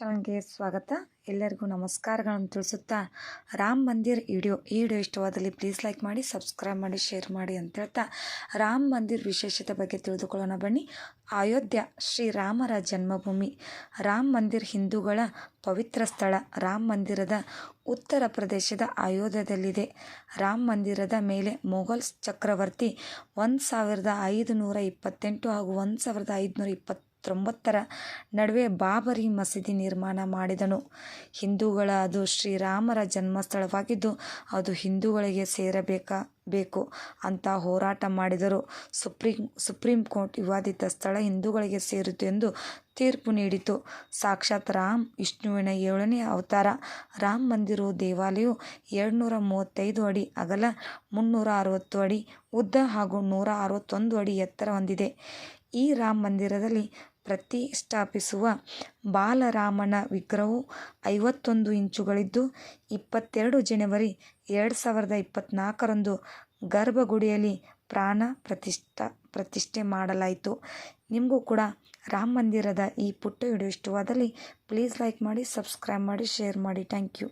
ಚಾನಲ್ಗೆ ಸ್ವಾಗತ. ಎಲ್ಲರಿಗೂ ನಮಸ್ಕಾರಗಳನ್ನು ತಿಳಿಸುತ್ತಾ ರಾಮ್ ಮಂದಿರ್ ವಿಡಿಯೋ, ಈ ವಿಡಿಯೋ ಇಷ್ಟವಾದಲ್ಲಿ ಪ್ಲೀಸ್ ಲೈಕ್ ಮಾಡಿ ಸಬ್ಸ್ಕ್ರೈಬ್ ಮಾಡಿ ಶೇರ್ ಮಾಡಿ ಅಂತ ಹೇಳ್ತಾ ರಾಮ್ ಮಂದಿರ್ ವಿಶೇಷತೆ ಬಗ್ಗೆ ತಿಳಿದುಕೊಳ್ಳೋಣ ಬನ್ನಿ. ಅಯೋಧ್ಯ, ಶ್ರೀರಾಮರ ಜನ್ಮಭೂಮಿ. ರಾಮ್ ಮಂದಿರ್ ಹಿಂದೂಗಳ ಪವಿತ್ರ ಸ್ಥಳ. ರಾಮ್ ಮಂದಿರದ ಉತ್ತರ ಪ್ರದೇಶದ ಅಯೋಧ್ಯದಲ್ಲಿದೆ. ರಾಮ್ ಮಂದಿರದ ಮೇಲೆ ಮೊಘಲ್ ಚಕ್ರವರ್ತಿ ಒಂದು ಸಾವಿರದ ಐದುನೂರ ಇಪ್ಪತ್ತೆಂಟು ಹಾಗೂ ಒಂದು ಸಾವಿರದ ಐದುನೂರ ಇಪ್ಪತ್ತೊಂಬತ್ತರ ನಡುವೆ ಬಾಬರಿ ಮಸೀದಿ ನಿರ್ಮಾಣ ಮಾಡಿದನು. ಹಿಂದೂಗಳ ಅದು ಶ್ರೀರಾಮರ ಜನ್ಮಸ್ಥಳವಾಗಿದ್ದು, ಅದು ಹಿಂದೂಗಳಿಗೆ ಸೇರಬೇಕಾ, ಬೇಕು ಅಂತ ಹೋರಾಟ ಮಾಡಿದರು. ಸುಪ್ರೀಂ ಸುಪ್ರೀಂ ಕೋರ್ಟ್ ವಿವಾದಿತ ಸ್ಥಳ ಹಿಂದೂಗಳಿಗೆ ಸೇರಿತು ಎಂದು ತೀರ್ಪು ನೀಡಿತು. ಸಾಕ್ಷಾತ್ ರಾಮ್ ವಿಷ್ಣುವಿನ ಏಳನೇ ಅವತಾರ. ರಾಮ ಮಂದಿರವು ದೇವಾಲಯವು ಎರಡುನೂರ ಮೂವತ್ತೈದು ಅಡಿ ಅಗಲ, ಮುನ್ನೂರ ಅರವತ್ತು ಅಡಿ ಉದ್ದ ಹಾಗೂ ನೂರ ಅರವತ್ತೊಂದು ಅಡಿ ಎತ್ತರ ಹೊಂದಿದೆ. ಈ ರಾಮ ಮಂದಿರದಲ್ಲಿ ಪ್ರತಿಷ್ಠಾಪಿಸುವ ಬಾಲರಾಮನ ವಿಗ್ರಹವು ಐವತ್ತೊಂದು ಇಂಚುಗಳಿದ್ದು, ಇಪ್ಪತ್ತೆರಡು ಜನವರಿ ಎರಡು ಸಾವಿರದ ಇಪ್ಪತ್ತ್ನಾಲ್ಕರಂದು ಗರ್ಭಗುಡಿಯಲ್ಲಿ ಪ್ರಾಣ ಪ್ರತಿಷ್ಠ, ಪ್ರತಿಷ್ಠೆ ಮಾಡಲಾಯಿತು. ನಿಮಗೂ ಕೂಡ ರಾಮ ಮಂದಿರದ ಈ ಪುಟ್ಟ ವಿಡಿಯೋ ಇಷ್ಟವಾದಲ್ಲಿ ಪ್ಲೀಸ್ ಲೈಕ್ ಮಾಡಿ ಸಬ್ಸ್ಕ್ರೈಬ್ ಮಾಡಿ ಶೇರ್ ಮಾಡಿ. Thank you